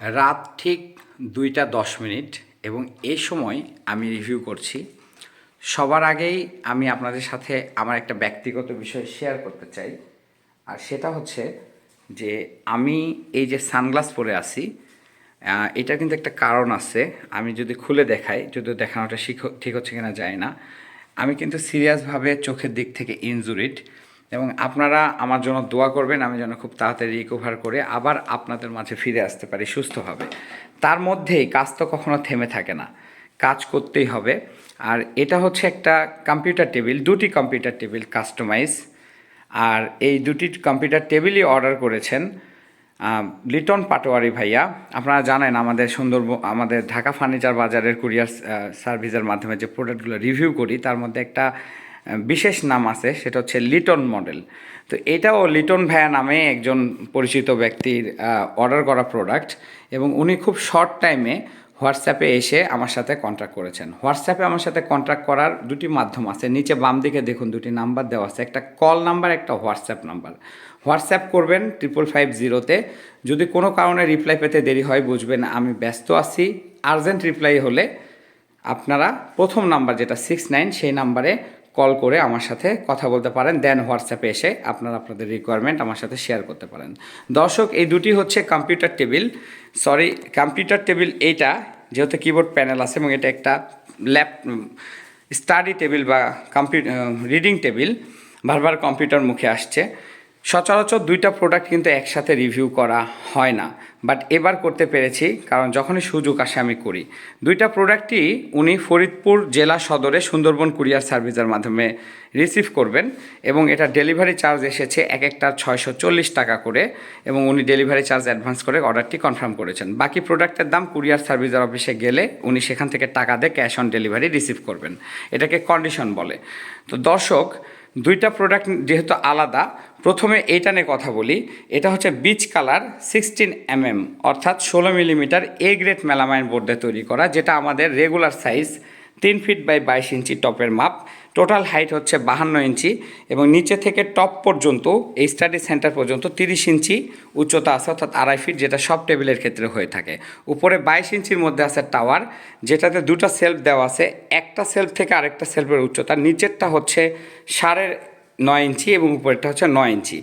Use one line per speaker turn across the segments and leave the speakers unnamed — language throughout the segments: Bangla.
রাত ঠিক দুইটা দশ মিনিট এবং এই সময় আমি রিভিউ করছি। সবার আগেই আমি আপনাদের সাথে আমার একটা ব্যক্তিগত বিষয় শেয়ার করতে চাই। আর সেটা হচ্ছে যে আমি এই যে সানগ্লাস পরে আছি এটা কিন্তু একটা কারণ আছে। আমি যদি খুলে দেখাই যদি দেখানোটা ঠিক হচ্ছে কিনা যায় না। আমি কিন্তু সিরিয়াসভাবে চোখের দিক থেকে ইনজুরিড এবং আপনারা আমার জন্য দোয়া করবেন, আমি যেন খুব তাড়াতাড়ি রিকভার করে আবার আপনাদের মাঝে ফিরে আসতে পারি সুস্থভাবে তার মধ্যেই কাজ তো কখনো থেমে থাকে না, কাজ করতেই হবে। আর এটা হচ্ছে একটা কম্পিউটার টেবিল দুটি কম্পিউটার টেবিল কাস্টমাইজ আর এই দুটি কম্পিউটার টেবিলই অর্ডার করেছেন লিটন পাটোয়ারি ভাইয়া। আপনারা জানেন, আমাদের সুন্দর আমাদের ঢাকা ফার্নিচার বাজারের কুরিয়ার সার্ভিসের মাধ্যমে যে প্রোডাক্টগুলো রিভিউ করি, তার মধ্যে একটা বিশেষ নাম আছে, সেটা হচ্ছে লিটন মডেল। তো এটাও লিটন ভাইয়া নামে একজন পরিচিত ব্যক্তির অর্ডার করা প্রোডাক্ট এবং উনি খুব শর্ট টাইমে হোয়াটসঅ্যাপে এসে আমার সাথে কন্ট্যাক্ট করেছেন। হোয়াটসঅ্যাপে আমার সাথে কন্ট্যাক্ট করার দুটি মাধ্যম আছে, নিচে বাম দিকে দেখুন দুটি নাম্বার দেওয়া আছে, একটা কল নাম্বার একটা হোয়াটসঅ্যাপ নাম্বার হোয়াটসঅ্যাপ করবেন ট্রিপল ফাইভ জিরোতে যদি কোনো কারণে রিপ্লাই পেতে দেরি হয়, বুঝবেন আমি ব্যস্ত আছি। আর্জেন্ট রিপ্লাই হলে আপনারা প্রথম নাম্বার যেটা সিক্স নাইন সেই নাম্বারে কল করে আমার সাথে কথা বলতে পারেন দেন হোয়াটসঅ্যাপে এসে আপনারা আপনাদের রিকোয়ারমেন্ট আমার সাথে শেয়ার করতে পারেন। দর্শক, এই দুটি হচ্ছে computer table sorry computer table এইটা যেহেতু কিবোর্ড প্যানেল আছে এবং এটা একটা ল্যাপ স্টাডি টেবিল বা কম্পিউ রিডিং টেবিল বারবার কম্পিউটার মুখে আসছে। সচরাচর দুইটা প্রোডাক্ট কিন্তু একসাথে রিভিউ করা হয় না বাট এবার করতে পেরেছি, কারণ যখনই সুযোগ আসে আমি করি। দুইটা প্রোডাক্টই উনি ফরিদপুর জেলা সদরে সুন্দরবন কুরিয়ার সার্ভিসের মাধ্যমে রিসিভ করবেন, এবং এটা ডেলিভারি চার্জ এসেছে এক একটা ছয়শো চল্লিশ টাকা করে, এবং উনি ডেলিভারি চার্জ অ্যাডভান্স করে অর্ডারটি কনফার্ম করেছেন। বাকি প্রোডাক্টের দাম কুরিয়ার সার্ভিসের অফিসে গেলে উনি সেখান থেকে টাকা দিয়ে ক্যাশ অন ডেলিভারি রিসিভ করবেন। এটাকে কন্ডিশন বলে। তো দর্শক দুইটা প্রোডাক্ট যেহেতু আলাদা, প্রথমে এইটা নিয়ে কথা বলি। এটা হচ্ছে বিচ কালার সিক্সটিন এমএম অর্থাৎ ষোলো মিলিমিটার এ গ্রেড মেলামাইন বোর্ডে তৈরি করা, যেটা আমাদের রেগুলার সাইজ তিন ফিট বাই বাইশ ইঞ্চি টপের মাপ। টোটাল হাইট হচ্ছে বাহান্ন ইঞ্চি এবং নিচে থেকে টপ পর্যন্ত, এই স্টাডি সেন্টার পর্যন্ত তিরিশ ইঞ্চি উচ্চতা আছে, অর্থাৎ আড়াই ফিট যেটা সব টেবিলের ক্ষেত্রে হয়ে থাকে। উপরে বাইশ ইঞ্চির মধ্যে আছে টাওয়ার যেটাতে দুটো সেলফ দেওয়া আছে, একটা সেলফ থেকে আরেকটা সেলফের উচ্চতা। নিচেরটা হচ্ছে সাড়ে নয় ইঞ্চি এবং উপরেরটা হচ্ছে নয় ইঞ্চি।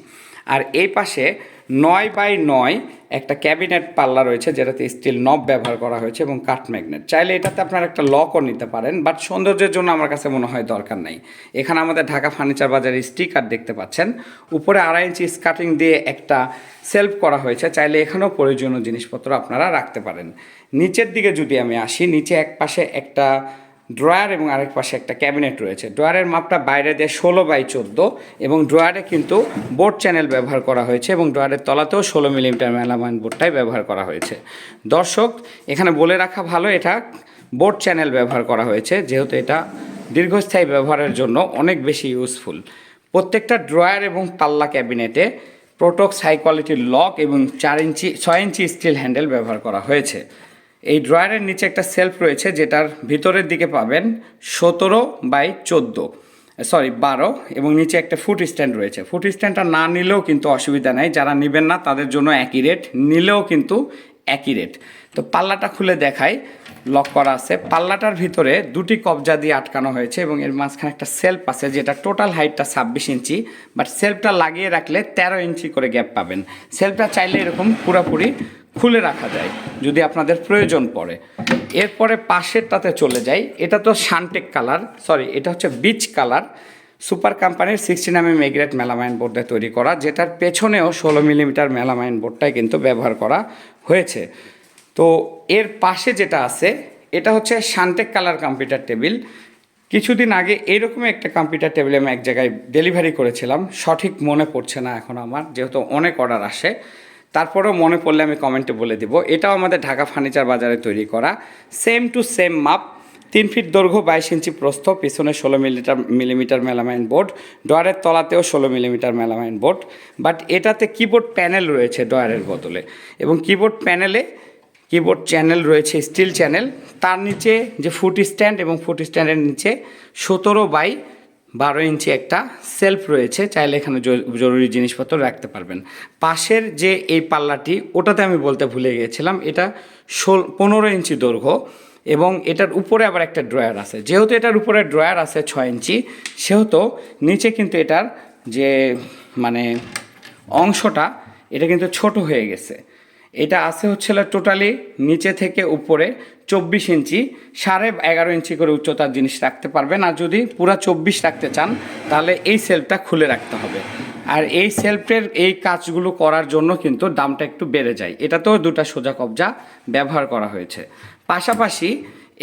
আর এই পাশে নয় বাই নয় একটা ক্যাবিনেট পাল্লা রয়েছে যেটাতে স্টিল নব ব্যবহার করা হয়েছে এবং কাঠ ম্যাগনেট। চাইলে এটাতে আপনারা একটা লকও নিতে পারেন, বাট সৌন্দর্যের জন্য আমার কাছে মনে হয় দরকার নাই। এখানে আমাদের ঢাকা ফার্নিচার বাজারে স্টিকার দেখতে পাচ্ছেন। উপরে আড়াই ইঞ্চি স্কাটিং দিয়ে একটা সেলফ করা হয়েছে, চাইলে এখানেও প্রয়োজনীয় জিনিসপত্র আপনারা রাখতে পারেন। নিচের দিকে যদি আমি আসি, নিচে এক পাশে একটা ড্রয়ার এবং আরেক পাশে একটা ক্যাবিনেট রয়েছে। ড্রয়ারের মাপটা বাইরে দিয়ে ষোলো বাই চোদ্দ এবং ড্রয়ারে কিন্তু বোর্ড চ্যানেল ব্যবহার করা হয়েছে এবং ড্রয়ারের তলাতেও ষোলো মিলিমিটার মেলামাইন বোর্ডটাই ব্যবহার করা হয়েছে। দর্শক, এখানে বলে রাখা ভালো, এটা বোর্ড চ্যানেল ব্যবহার করা হয়েছে, যেহেতু এটা দীর্ঘস্থায়ী ব্যবহারের জন্য অনেক বেশি ইউজফুল। প্রত্যেকটা ড্রয়ার এবং পাল্লা ক্যাবিনেটে প্রোটক্স হাই কোয়ালিটির লক এবং চার ইঞ্চি, ছয় ইঞ্চি স্টিল হ্যান্ডেল ব্যবহার করা হয়েছে। এই ড্রয়ারের নিচে একটা সেলফ রয়েছে, যেটার ভিতরের দিকে পাবেন সতেরো বাই চোদ্দ সরি বারো, এবং নিচে একটা ফুট স্ট্যান্ড রয়েছে। ফুট স্ট্যান্ডটা না নিলেও কিন্তু অসুবিধা নেই, যারা নেবেন না তাদের জন্য একই রেট নিলেও কিন্তু একই রেট তো পাল্লাটা খুলে দেখাই। লক করা আছে। পাল্লাটার ভিতরে দুটি কবজা দিয়ে আটকানো হয়েছে এবং এর মাঝখানে একটা সেলফ আছে যেটা টোটাল হাইটটা ছাব্বিশ ইঞ্চি, বাট সেলফটা লাগিয়ে রাখলে তেরো ইঞ্চি করে গ্যাপ পাবেন। সেলফটা চাইলে এরকম পুরোপুরি খুলে রাখা যায়, যদি আপনাদের প্রয়োজন পড়ে। এরপরে পাশেরটাতে চলে যাই। এটা তো শানটেক কালার, সরি, এটা হচ্ছে বিচ কালার। সুপার কোম্পানির সিক্সটি নামে মেগ্রেট মেলামাইন বোর্ড তৈরি করা, যেটার পেছনেও ষোলো মিলিমিটার মেলামাইন বোর্ডটাই কিন্তু ব্যবহার করা হয়েছে। তো এর পাশে যেটা আছে, এটা হচ্ছে শানটেক কালার কম্পিউটার টেবিল কিছুদিন আগে এইরকম একটা কম্পিউটার টেবিল আমি এক জায়গায় ডেলিভারি করেছিলাম। সঠিক মনে পড়ছে না এখন আমার, যেহেতু অনেক অর্ডার আসে। তারপরেও মনে পড়লে আমি কমেন্টে বলে দিব। এটাও আমাদের ঢাকা ফার্নিচার বাজারে তৈরি করা। সেম টু সেম মাপ তিন ফিট দৈর্ঘ্য, বাইশ ইঞ্চি প্রস্থ, পিছনে ষোলো মিলিটার মিলিমিটার মেলামাইন বোর্ড ডয়ারের তলাতেও ষোলো মিলিমিটার মেলামাইন বোর্ড বাট এটাতে কিবোর্ড প্যানেল রয়েছে ডয়ারের বদলে। এবং কিবোর্ড প্যানেলে কিবোর্ড চ্যানেল রয়েছে স্টিল চ্যানেল তার নিচে যে ফুট স্ট্যান্ড এবং ফুট স্ট্যান্ডের নিচে সতেরো বাই বারো ইঞ্চি একটা সেলফ রয়েছে, চাইলে এখানে জরুরি জিনিসপত্র রাখতে পারবেন। পাশের যে এই পাল্লাটি, ওটাতে আমি বলতে ভুলে গিয়েছিলাম, এটা ষোল, পনেরো ইঞ্চি দৈর্ঘ্য এবং এটার উপরে আবার একটা ড্রয়ার আছে। যেহেতু এটার উপরে ড্রয়ার আছে ছয় ইঞ্চি, সেহেতু নিচে কিন্তু এটার যে মানে অংশটা, এটা কিন্তু ছোট হয়ে গেছে। এটা আছে হচ্ছে টোটালি নিচে থেকে উপরে চব্বিশ ইঞ্চি, সাড়ে এগারো ইঞ্চি করে উচ্চতার জিনিস রাখতে পারবেন। আর যদি পুরা চব্বিশ রাখতে চান, তাহলে এই সেলফটা খুলে রাখতে হবে। আর এই সেলফের এই কাজগুলো করার জন্য কিন্তু দামটা একটু বেড়ে যায়। এটাতেও দুটা সোজা কবজা ব্যবহার করা হয়েছে। পাশাপাশি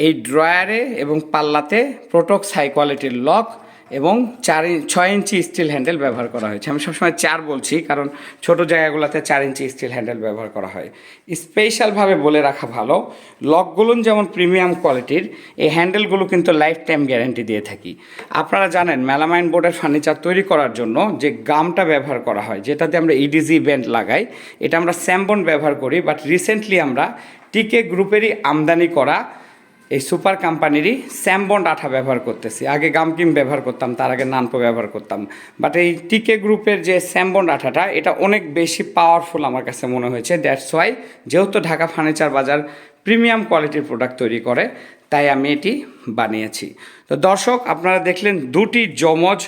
এই ড্রয়ারে এবং পাল্লাতে প্রোটক্স হাই কোয়ালিটির লক এবং চার ইঞ্চ- ছয় ইঞ্চি স্টিল হ্যান্ডেল ব্যবহার করা হয়েছে। আমি সবসময় চার বলছি, কারণ ছোট জায়গাগুলোতে চার ইঞ্চি স্টিল হ্যান্ডেল ব্যবহার করা হয়। স্পেশালভাবে বলে রাখা ভালো লকগুলো যেমন প্রিমিয়াম কোয়ালিটির এই হ্যান্ডেলগুলো কিন্তু লাইফ টাইম গ্যারান্টি দিয়ে থাকি। আপনারা জানেন মেলামাইন বোর্ডের ফার্নিচার তৈরি করার জন্য যে গামটা ব্যবহার করা হয়, যেটাতে আমরা ইডিজি ব্যান্ড লাগাই, এটা আমরা স্যাম্বন ব্যবহার করি বাট রিসেন্টলি আমরা টিকে গ্রুপেরই আমদানি করা এই সুপার কোম্পানিরই স্যামবন্ড আঠা ব্যবহার করতেছি। আগে গামকিম ব্যবহার করতাম, তার আগে নানপো ব্যবহার করতাম। বাট এই টিকে গ্রুপের যে স্যামবন্ড আঠাটা, এটা অনেক বেশি পাওয়ারফুল আমার কাছে মনে হয়েছে। দ্যাটস ওয়াই যেহেতু ঢাকা ফার্নিচার বাজার প্রিমিয়াম কোয়ালিটির প্রোডাক্ট তৈরি করে, তাই আমি এটি বানিয়েছি। তো দর্শক, আপনারা দেখলেন দুটি জমজ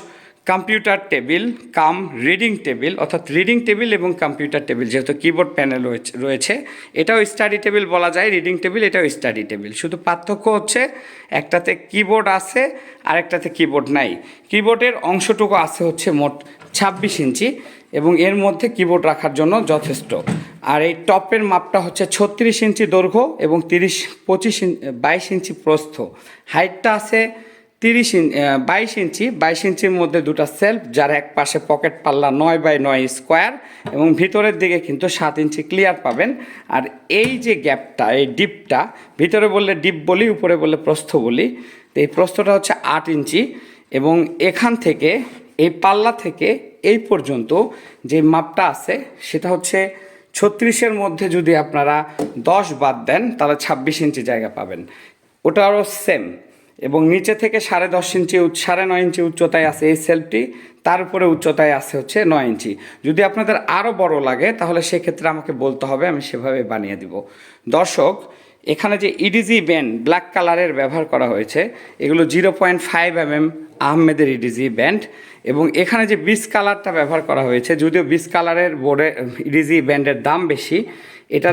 computer table, cum, reading table, অর্থাৎ রিডিং টেবিল এবং কম্পিউটার টেবিল যেহেতু কিবোর্ড প্যানেল রয়েছে এটাও স্টাডি টেবিল বলা যায় রিডিং টেবিল এটাও স্টাডি টেবিল শুধু পার্থক্য হচ্ছে একটাতে কিবোর্ড আছে আর একটাতে কিবোর্ড নাই। কিবোর্ডের অংশটুকু আছে হচ্ছে মোট ছাব্বিশ ইঞ্চি এবং এর মধ্যে কিবোর্ড রাখার জন্য যথেষ্ট। আর এই টপের মাপটা হচ্ছে ছত্রিশ ইঞ্চি দৈর্ঘ্য এবং তিরিশ, পঁচিশ ইঞ্চি বাইশ ইঞ্চি প্রস্থ। হাইটটা আছে তিরিশ ইঞ্চ বাইশ ইঞ্চি, বাইশ ইঞ্চির মধ্যে দুটো সেলফ, যার এক পাশে পকেট পাল্লা নয় বাই নয় স্কোয়ার এবং ভিতরের দিকে কিন্তু সাত ইঞ্চি ক্লিয়ার পাবেন। আর এই যে গ্যাপটা, এই ডিপটা, ভিতরে বললে ডিপ বলি, উপরে বললে প্রস্থ বলি, তো এই প্রস্থটা হচ্ছে আট ইঞ্চি এবং এখান থেকে, এই পাল্লা থেকে এই পর্যন্ত যে মাপটা আছে, সেটা হচ্ছে ছত্রিশের মধ্যে যদি আপনারা দশ বাদ দেন, তাহলে ছাব্বিশ ইঞ্চি জায়গা পাবেন। ওটা আরও সেম এবং নিচে থেকে সাড়ে দশ ইঞ্চি সাড়ে নয় ইঞ্চি উচ্চতায় আছে এই সেলফটি তার উপরে উচ্চতায় আছে হচ্ছে নয় ইঞ্চি। যদি আপনাদের আরও বড় লাগে, তাহলে সেক্ষেত্রে আমাকে বলতে হবে, আমি সেভাবে বানিয়ে দিব। দর্শক, এখানে যে ইডিজি ব্যান্ড ব্ল্যাক কালারের ব্যবহার করা হয়েছে, এগুলো zero point five M M আহমেদের ইডিজি ব্যান্ড এবং এখানে যে বিস কালারটা ব্যবহার করা হয়েছে, যদিও বিস কালারের বোর্ডে ইডিজি ব্যান্ডের দাম বেশি, এটা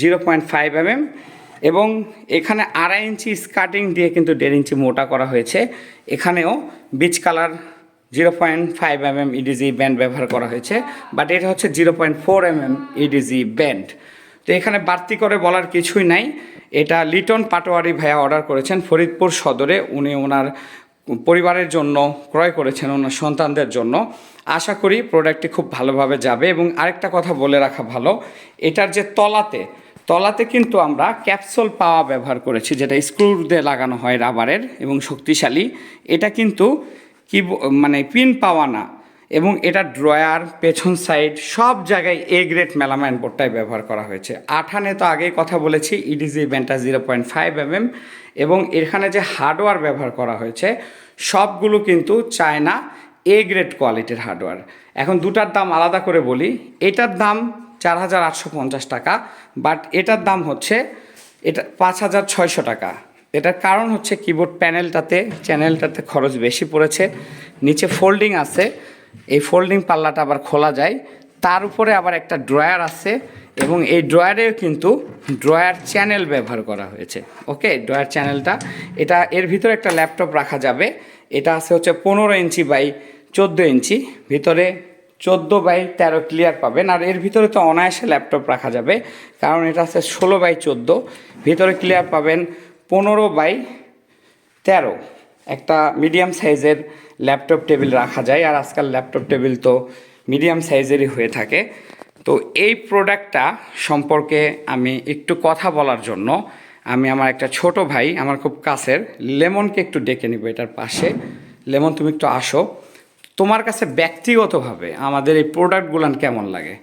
zero point five M M এবং এখানে আড়াই ইঞ্চি স্কার্টিং দিয়ে কিন্তু দেড় ইঞ্চি মোটা করা হয়েছে। এখানেও beech colour zero point five M M edge band ব্যবহার করা হয়েছে বাট এটা হচ্ছে zero point four M M edge band তো এখানে বাড়তি করে বলার কিছুই নাই। এটা লিটন পাটোয়ারি ভাইয়া অর্ডার করেছেন ফরিদপুর সদরে। উনি ওনার পরিবারের জন্য ক্রয় করেছেন, ওনার সন্তানদের জন্য। আশা করি প্রোডাক্টটি খুব ভালোভাবে যাবে এবং আরেকটা কথা বলে রাখা ভালো, এটার যে তলাতে তলাতে কিন্তু আমরা ক্যাপসুল পাওয়া ব্যবহার করেছি, যেটা স্ক্রু দিয়ে লাগানো হয় রাবারের এবং শক্তিশালী। এটা কিন্তু কি মানে পিন পাওয়া না এবং এটা ড্রয়ার, পেছন সাইড, সব জায়গায় এ গ্রেড মেলামাইন বোর্ডটাই ব্যবহার করা হয়েছে। আঠানে তো আগেই কথা বলেছি edge ব্যান্ডটা zero point five M M এবং এখানে যে হার্ডওয়্যার ব্যবহার করা হয়েছে, সবগুলো কিন্তু চায়না এ গ্রেড কোয়ালিটির হার্ডওয়্যার। এখন দুটার দাম আলাদা করে বলি, এটার দাম চার হাজার আটশো পঞ্চাশ টাকা বাট এটার দাম হচ্ছে, এটা পাঁচ হাজার ছয়শো টাকা। এটার কারণ হচ্ছে কিবোর্ড প্যানেলটাতে চ্যানেলটাতে খরচ বেশি পড়েছে। নিচে ফোল্ডিং আছে, এই ফোল্ডিং পাল্লাটা আবার খোলা যায়। তার উপরে আবার একটা ড্রয়ার আছে, এবং এই ড্রয়ারেও কিন্তু ড্রয়ার চ্যানেল ব্যবহার করা হয়েছে। ওকে ড্রয়ার চ্যানেলটা এটা এর ভিতরে একটা ল্যাপটপ রাখা যাবে। এটা আছে হচ্ছে পনেরো ইঞ্চি বাই চোদ্দ ইঞ্চি, ভিতরে চোদ্দ বাই তেরো ক্লিয়ার পাবেন। আর এর ভিতরে তো অনায়াসে ল্যাপটপ রাখা যাবে। কারণ এটা আছে ষোলো বাই চোদ্দ। ভিতরে ক্লিয়ার পাবেন পনেরো বাই তেরো। একটা মিডিয়াম সাইজের ল্যাপটপ টেবিল রাখা যায়। আর আজকাল ল্যাপটপ টেবিল তো মিডিয়াম সাইজেরই হয়ে থাকে। তো এই প্রোডাক্টটা সম্পর্কে আমি একটু কথা বলার জন্য আমি আমার একটা ছোট ভাই, আমার খুব কাছের, লেমনকে একটু ডেকে নিব এটার পাশে। লেমন, তুমি একটু আসো। তোমার কাছে ব্যক্তিগতভাবে আমাদের এই প্রোডাক্টগুলান কেমন লাগে?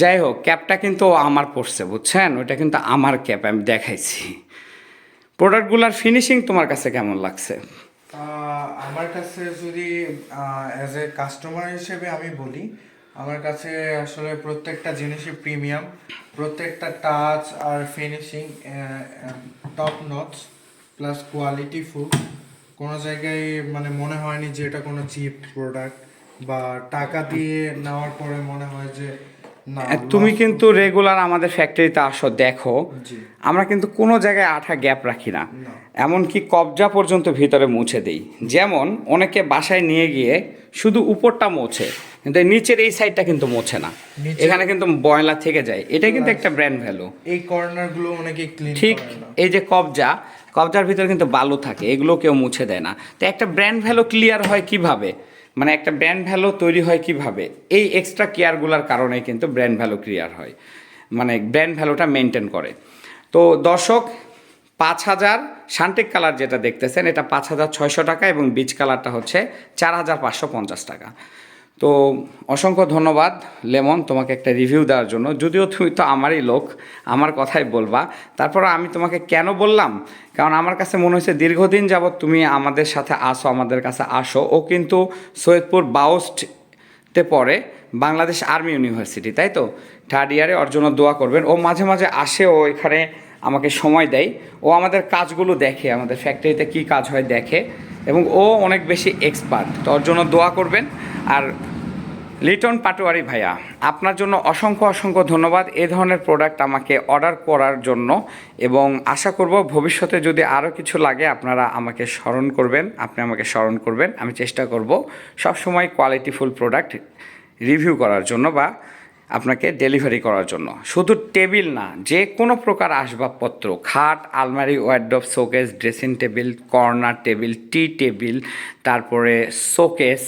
যাই হোক ক্যাপটা কিন্তু আমার পড়ছে, বুঝছেন? ওইটা কিন্তু আমার ক্যাপ আমি দেখাইছি। প্রোডাক্টগুলার ফিনিশিং তোমার কাছে কেমন লাগছে?
আমার কাছে যদি অ্যাজ এ কাস্টমার হিসেবে আমি বলি, আমার কাছে আসলে প্রত্যেকটা জিনিসই প্রিমিয়াম প্রত্যেকটা টাচ আর finishing top notch plus quality food কোনো জায়গায় মানে মনে হয়নি যে এটা কোনো চিপ প্রোডাক্ট বা টাকা দিয়ে নেওয়ার পরে মনে হয় যে
তুমি কিন্তু রেগুলার আমাদের ফ্যাক্টরিতে আসো দেখো। আমরা কিন্তু কোনো জায়গায় আঠা গ্যাপ রাখি না। এমনকি কবজা পর্যন্ত ভিতরে মুছে দেই। যেমন অনেকে বাসায় নিয়ে গিয়ে শুধু উপরটা মোছে কিন্তু নিচের এই সাইডটা কিন্তু মোছে না। এখানে কিন্তু ময়লা থেকে যায়। এটা কিন্তু একটা ব্র্যান্ড ভ্যালু
এই কর্নারগুলো অনেকে ক্লিন
ঠিক এই যে কবজা কবজার ভিতরে কিন্তু বালু থাকে, এগুলো কেউ মুছে দেয় না। তো একটা ব্র্যান্ড ভ্যালু ক্লিয়ার হয় কীভাবে? মানে একটা ব্র্যান্ড ভ্যালু তৈরি হয় কীভাবে? এই এক্সট্রা কেয়ারগুলোর কারণে কিন্তু ব্র্যান্ড ভ্যালু ক্লিয়ার হয়। মানে ব্র্যান্ড ভ্যালুটা মেনটেন করে। তো দর্শক, পাঁচ হাজার শান্টিক কালার যেটা দেখতেছেন, এটা পাঁচ হাজার ছয়শো টাকা এবং বীজ কালারটা হচ্ছে চার হাজার পাঁচশো পঞ্চাশ টাকা। তো অসংখ্য ধন্যবাদ, লেমন, তোমাকে একটা রিভিউ দেওয়ার জন্য। যদিও তুমি তো আমারই লোক, আমার কথাই বলবা। তারপর আমি তোমাকে কেন বললাম? কারণ আমার কাছে মনে হয়েছে দীর্ঘদিন যাবৎ তুমি আমাদের সাথে আসো, আমাদের কাছে আসো। ও কিন্তু সৈয়দপুর বাউস্টতে পড়ে, বাংলাদেশ আর্মি ইউনিভার্সিটি, তাই তো? থার্ড ইয়ারে ওর জন্য দোয়া করবেন। ও মাঝে মাঝে আসে, ও এখানে আমাকে সময় দেয়। ও আমাদের কাজগুলো দেখে, আমাদের ফ্যাক্টরিতে কী কাজ হয় দেখে। এবং ও অনেক বেশি এক্সপার্ট তো ওর জন্য দোয়া করবেন। আর লিটন পাটোয়ারি ভাইয়া, আপনার জন্য অসংখ্য অসংখ্য ধন্যবাদ। এ ধরনের প্রোডাক্ট আমাকে অর্ডার করার জন্য এবং আশা করব ভবিষ্যতে যদি আরও কিছু লাগে, আপনারা আমাকে স্মরণ করবেন, আপনি আমাকে স্মরণ করবেন। আমি চেষ্টা করব সবসময় কোয়ালিটিফুল প্রোডাক্ট রিভিউ করার জন্য বা আপনাকে ডেলিভারি করার জন্য। শুধু টেবিল না, যে কোনো প্রকার আসবাবপত্র, খাট, আলমারি wardrobe showcase dressing table corner table T table তারপরে শোকেস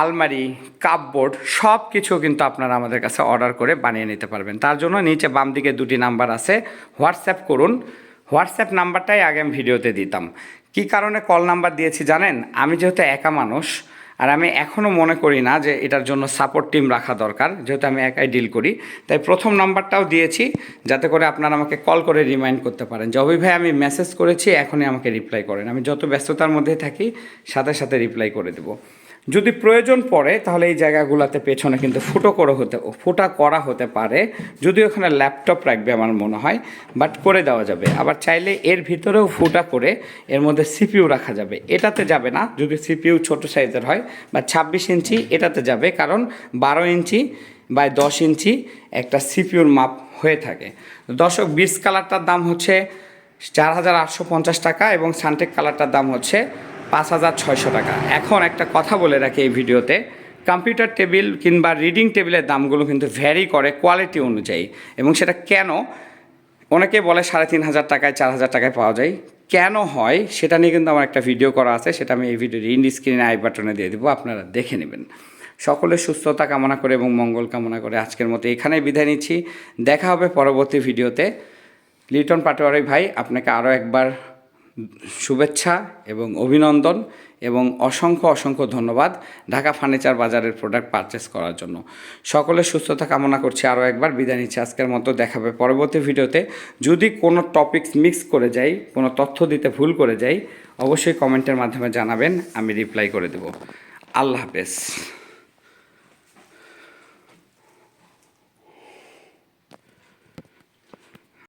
আলমারি, কাপবোর্ড সব কিছু কিন্তু আপনারা আমাদের কাছে অর্ডার করে বানিয়ে নিতে পারবেন। তার জন্য নিচে বাম দিকে দুটি নাম্বার আছে, হোয়াটসঅ্যাপ করুন। হোয়াটসঅ্যাপ নাম্বারটাই আগে আমি ভিডিওতে দিতাম। কি কারণে কল নাম্বার দিয়েছি জানেন? আমি যেহেতু একা মানুষ, আর আমি এখনও মনে করি না যে এটার জন্য সাপোর্ট টিম রাখা দরকার, যেহেতু আমি একাই ডিল করি। তাই প্রথম নাম্বারটাও দিয়েছি, যাতে করে আপনারা আমাকে কল করে রিমাইন্ড করতে পারেন। যে অভি ভাই, আমি মেসেজ করেছি, এখনই আমাকে রিপ্লাই করেন। আমি যত ব্যস্ততার মধ্যে থাকি, সাথে সাথে রিপ্লাই করে দেবো। যদি প্রয়োজন পড়ে, তাহলে এই জায়গাগুলোতে পেছনে কিন্তু ফুটো করে হতে, ফুটা করা হতে পারে। যদি ওখানে ল্যাপটপ রাখবে আমার মনে হয় বাট করে দেওয়া যাবে। আবার চাইলে এর ভিতরেও ফুটা করে এর মধ্যে সিপিইউ রাখা যাবে। এটাতে যাবে না, যদি সিপিউ ছোট সাইজের হয়, বা ছাব্বিশ ইঞ্চি এটাতে যাবে, কারণ বারো ইঞ্চি বা দশ ইঞ্চি একটা সিপিউর মাপ হয়ে থাকে। দর্শক বিশ কালারটার দাম হচ্ছে চার হাজার আটশো পঞ্চাশ টাকা এবং সানটেক কালারটার দাম হচ্ছে পাঁচ হাজার ছয়শো টাকা। এখন একটা কথা বলে রাখি এই ভিডিওতে। কম্পিউটার টেবিল কিংবা রিডিং টেবিলের দামগুলো কিন্তু ভ্যারি করে কোয়ালিটি অনুযায়ী। এবং সেটা কেন? অনেকে বলে সাড়ে তিন হাজার টাকায়, চার হাজার টাকায় পাওয়া যায়। কেন হয়? সেটা নিয়ে কিন্তু আমার একটা ভিডিও করা আছে। সেটা আমি এই ভিডিওর ইন্ড স্ক্রিনে আই বাটনে দিয়ে দেবো, আপনারা দেখে নেবেন। সকলের সুস্থতা কামনা করে এবং মঙ্গল কামনা করে আজকের মতো এখানেই বিদায় নিচ্ছি। দেখা হবে পরবর্তী ভিডিওতে। লিটন পাটোয়ারি ভাই, আপনাকে আরও একবার শুভেচ্ছা এবং অভিনন্দন এবং অসংখ্য অসংখ্য ধন্যবাদ ঢাকা ফার্নিচার বাজারের প্রোডাক্ট পারচেস করার জন্য। সকলের সুস্থতা কামনা করছি। আরও একবার বিদায় নিচ্ছি। আজকের মতো দেখাবে পরবর্তী ভিডিওতে। যদি কোনো টপিকস মিক্স করে যাই, কোনো তথ্য দিতে ভুল করে যাই, অবশ্যই কমেন্টের মাধ্যমে জানাবেন। আমি রিপ্লাই করে দেব। আল্লাহ হাফেজ।